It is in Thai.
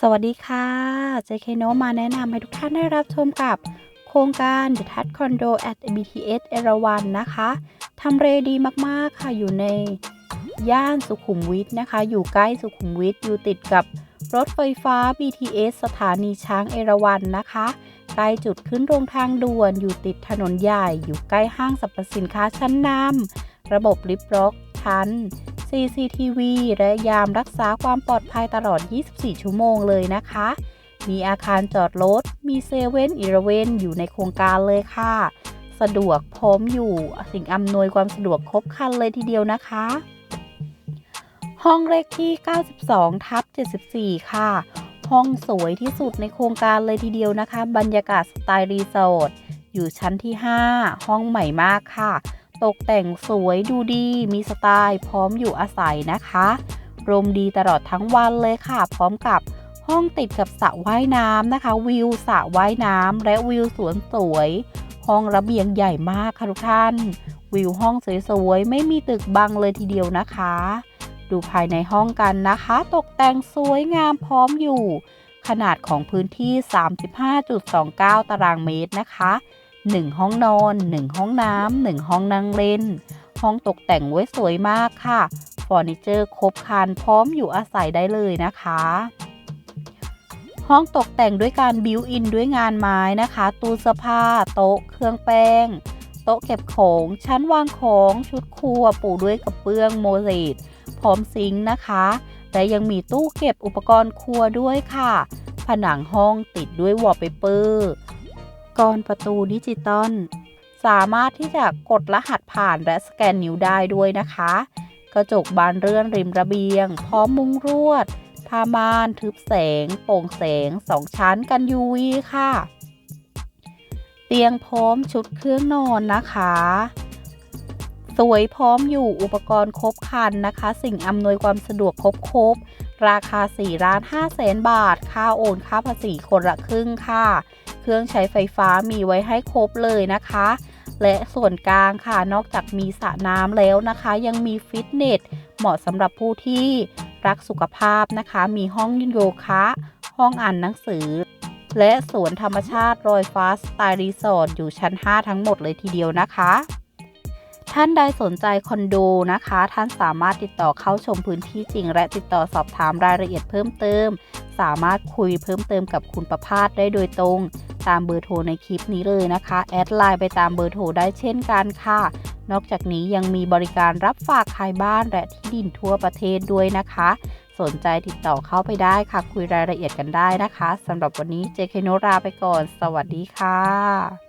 สวัสดีค่ะ JK n o มาแนะนำให้ทุกท่านได้รับชมกับโครงการ The Touch Condo at BTS เอราวันนะคะทำเลดีมากๆค่ะอยู่ในย่านสุขุมวิทนะคะ อยู่ใกล้สุขุมวิทอยู่ติดกับรถไฟฟ้า BTS สถานีช้างเอราวันนะคะใกล้จุดขึ้นโรงทางด่วนอยู่ติดถนนใหญ่ อยู่ใกล้ห้างสรรพสินค้าชั้นนำระบบลิฟต์ล็อกชั้น CCTV และยามรักษาความปลอดภัยตลอด 24 ชั่วโมงเลยนะคะ มีอาคารจอดรถ มีเซเว่นอีเลเวนอยู่ในโครงการเลยค่ะ สะดวกพร้อมอยู่ สิ่งอำนวยความสะดวกครบครันเลยทีเดียวนะคะ ห้องเลขที่ 92 ทับ 74 ค่ะ ห้องสวยที่สุดในโครงการเลยทีเดียวนะคะ บรรยากาศสไตล์รีสอร์ทอยู่ชั้นที่ 5 ห้องใหม่มากค่ะ ตกแต่งสวยดูดีมีสไตล์พร้อมอยู่อาศัยนะคะรมดีตลอดทั้งวันเลยค่ะ พร้อมกับห้องติดกับสระว่ายน้ำนะคะ วิวสระว่ายน้ำและวิวสวนสวย ห้องระเบียงใหญ่มากค่ะทุกท่าน วิวห้องสวยๆ ไม่มีตึกบังเลยทีเดียวนะคะ ดูภายในห้องกันนะคะ ตกแต่งสวยงามพร้อมอยู่ ขนาดของพื้นที่ 35.29 ตารางเมตรนะคะ 1 ห้องนอน 1 ห้องน้ำ1ห้องนั่งเล่น ห้องตกแต่งไว้สวยมากค่ะเฟอร์นิเจอร์ครบครันพร้อมอยู่อาศัยได้เลยนะคะ ห้องตกแต่งด้วยการบิวอินด้วยงานไม้นะคะ ตู้เสื้อผ้า โต๊ะ เครื่องแป้ง โต๊ะเก็บของ ชั้นวางของ ชุดครัว ปูด้วยกระเบื้องโมเสสพร้อมซิงค์นะคะ และยังมีตู้เก็บอุปกรณ์ครัวด้วยค่ะ ผนังห้องติดด้วยวอลเปเปอร์ กรประตูดิจิตอลสามารถที่จะกดรหัสผ่านและสแกนนิ้วได้ด้วยนะคะ กระจกบานเลื่อนริมระเบียง พร้อมมุงรวดผ้าม่านทึบแสง โปร่งแสงสองชั้นกัน UV ค่ะ เตียงพร้อมชุดเครื่องนอนนะคะ สวยพร้อมอยู่อุปกรณ์ครบครันนะคะ สิ่งอำนวยความสะดวกครบครบราคา4ล้าน5แสนบาท ค่าโอนค่าภาษีคนละครึ่งค่ะ เครื่องใช้ไฟฟ้ามีไว้ให้ครบเลยนะคะ และส่วนกลางค่ะนอกจากมีสระน้ำแล้วนะคะ ยังมีฟิตเนสเหมาะสำหรับผู้ที่รักสุขภาพนะคะ มีห้องโยคะ ห้องอ่านหนังสือ และสวนธรรมชาติรอยฟ้าสไตล์รีสอร์ทอยู่ชั้น 5 ทั้งหมดเลยทีเดียวนะคะ ท่านใดสนใจคอนโดนะคะ ท่านสามารถติดต่อเข้าชมพื้นที่จริง และติดต่อสอบถามรายละเอียดเพิ่มเติม สามารถคุยเพิ่มเติมกับคุณประพาสได้โดยตรง ตามเบอร์โทรในคลิปนี้เลยนะคะ แอดไลน์ไปตามเบอร์โทรได้เช่นกันค่ะ นอกจากนี้ยังมีบริการรับฝากขายบ้านและที่ดินทั่วประเทศด้วยนะคะ สนใจติดต่อเข้าไปได้ค่ะ คุยรายละเอียดกันได้นะคะสำหรับวันนี้เจคโนราไปก่อน สวัสดีค่ะ